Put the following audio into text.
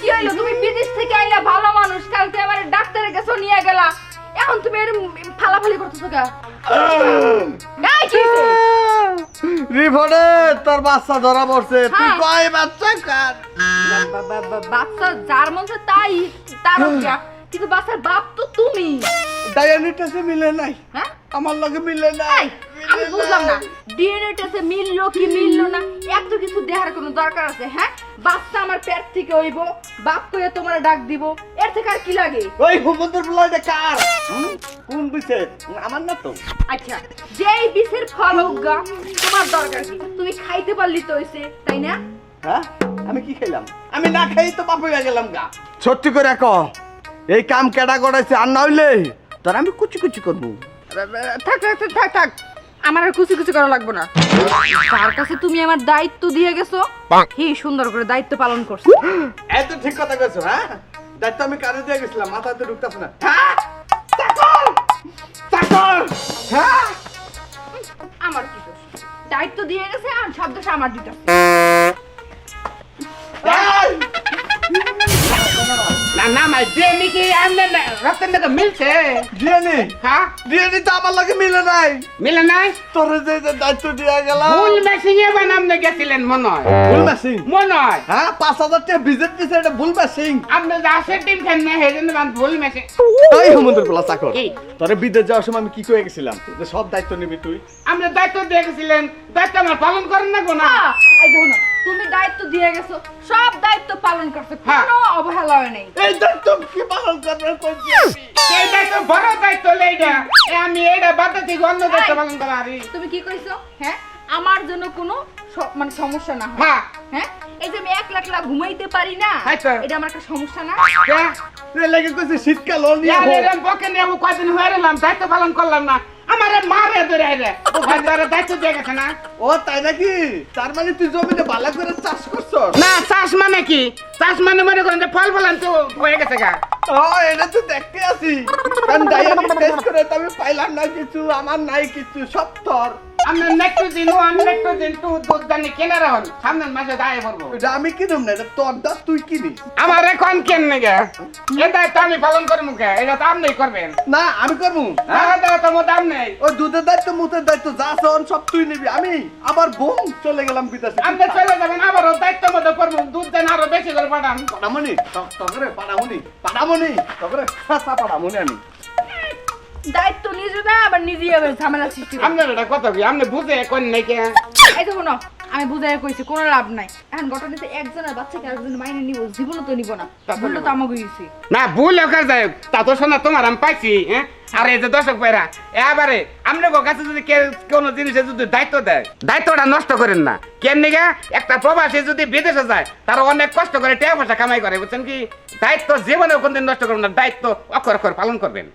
কি হইল? তুমি বিদেশ থেকে আইলা ভালো মানুষ কালকে আমার ডাক্তারের কাছে নিয়ে গেলা। এখন তুমি ফালাফালি করতেছো কে এই কি হইছে? রিপোর্টে তোর বাচ্চা ধরা পড়ছে। তুই হ্যাঁ। কয় বাচ্চা কার? বা- বা- বা- বা- বাচ্চা যার মন চায় তাই তার কিয়া কিন্তু বাচ্চার বাপ তো তুমি। ডায়াবেটিসে মিলে নাই। হ্যাঁ? আমার লগে মিলে এই, নাই আমি বুঝলাম না। ডিএনএ টেস্টে মিললো কি মিললো না এত কিছু দেখার কোনো দরকার আছে হ্যাঁ? বাচ্চা আমার পেট থেকে হইব বাপ কইয়া তোমার ডাক দিব এর থেকে আর কি লাগে? ওই হুমন্দের বলাইটা কার? কোন বিছে আমার না তো। আচ্ছা যেই বিষের ফল হোক গা, তোমার দরকার কি? তুমি খাইতে পারলি তো হইছে তাই না? হ্যাঁ? আমি কি খেলাম আমি না খাই তো বাপ হয়ে গেলাম গা। সত্যি করে ক এই কাম কেডা করাইছে আর না হইলে তোর আমি কুচি কুচি করব। থাক থাক, থাক থাক। আমার আর খুশি খুশি করা লাগবে না। তার কাছে তুমি আমার দায়িত্ব দিয়ে গেছো কি সুন্দর করে দায়িত্ব পালন করছ। এত ঠিক কথা কইছো হ্যাঁ? দায়িত্ব আমি কাজে দিয়ে গেছিলাম মাথাতে ঢুকতাছ না। হ্যাঁ? হ্যাঁ? আমার কি দোষ? দায়িত্ব দিয়ে গেছে আর শব্দটা দোষ আমার দিতে না না মাই ডিএনএ কি আমনে রক্তের নাকি মিলছে? ডিএনএ হ্যাঁ? ডিএনএ তো আমার লগে মিলে নাই। মিলে নাই? তোর যে যে দায়িত্ব দিয়ে গেলাম। ভুল মেশিং এ বানামনে গেছিলেন মনে হয় ভুল মেশিং মনে হয় হ্যাঁ পাঁচ হাজার টাকা ভিজিট দিছে এটা ভুল মেশিং আপনি যে আসের টিম খেন না হেজেন বান ভুল মেশিং এই হুমন্দের বলা চাকর। তোরে বিদেশ যাওয়ার সময় আমি কি কয়ে গেছিলাম? যে সব দায়িত্ব নিবি তুই। আপনি দায়িত্ব দিয়ে গেছিলেন দায়িত্ব আমার পালন করেন না গো না। না, এই দেখো না তুমি দায়িত্ব দিয়ে গেছো সব দায়িত্ব পালন করছ হ্যাঁ। কোনো অবহেলা হয় নাই। এই দায়িত্ব কি পালন করবে কইছি আমি। সেই দায়িত্ব বড় দায়িত্ব লেইডা। এ আমি এইটা বাদে থেকে অন্য দায়িত্ব এই। পালন করা হারি তুমি কি কইছো? হ্যাঁ? আমার জন্য কোনো মানে সমস্যা না হয়। হ্যাঁ। হ্যাঁ? এই যে আমি এক লাখ লাখ ঘুমাইতে পারি না তো। এটা আমার একটা সমস্যা না? কে? এই লাগে কইছি শীতকাল ও নিয়ে নিয়ে আমি কয়দিন হয়ে রইলাম দায়িত্ব পালন করলাম না। মারে ধরে আইরে ও ভাই তার দায়িত্ব দিয়ে গেছে না? ও তাই নাকি? তার মানে তুই জমিতে ভালো করে চাষ করছস? না চাষ মানে কি? চাষ মানে মনে করেন যে ফল ফলান তো হয়ে গেছে গা। ও এটা তো দেখতে কারণ ডায়াবেটিস করে তো আমি পাইলাম না কিছু আমার নাই কিছু সব তোর। আমি টু দুধ জানি কেনা রাখুন সামনের মাসে দায় করব এটা আমি কিনুম না এটা তোর দাস তুই কিনিস আমার এখন কেন নেগে এ দায়িত্ব আমি পালন করব মুখে এটা তো আপনি করবেন। না আমি করব। হ্যাঁ তোমার দাম নেই ওই দুধের দায়িত্ব মুতের দায়িত্ব যা সন সব তুই নিবি। আমি আবার বোম চলে গেলাম বিদেশে। আপনি চলে যাবেন আবার ও দায়িত্ব মতো করব। দুধ দেন আরও বেশি করে পাঠান। আমি। দায়িত্ব নিজে না আবার নিজেই আবার ঝামেলা সৃষ্টি আপনার এটা কথা কি আপনি বুঝে কোন নাই কে এই দেখো না আমি বুঝাই কইছি কোনো লাভ নাই। এখন ঘটনা একজনের বাচ্চাকে আরেকজন মাইনে নিব জীবনও তো নিব না। তো আমাকে না ভুল তা তো শোনা তোমার আমি পাইছি হ্যাঁ? আর যে দর্শক ভাইরা এবারে আপনার কাছে যদি কে কোনো জিনিসে যদি দায়িত্ব দেয় দায়িত্বটা নষ্ট করেন না। কেন নিগা একটা প্রবাসী যদি বিদেশে যায় তারা অনেক কষ্ট করে টাকা পয়সা কামাই করে বুঝছেন কি? দায়িত্ব জীবনে কোনদিন নষ্ট করবেন না দায়িত্ব অক্ষর অক্ষর পালন করবেন।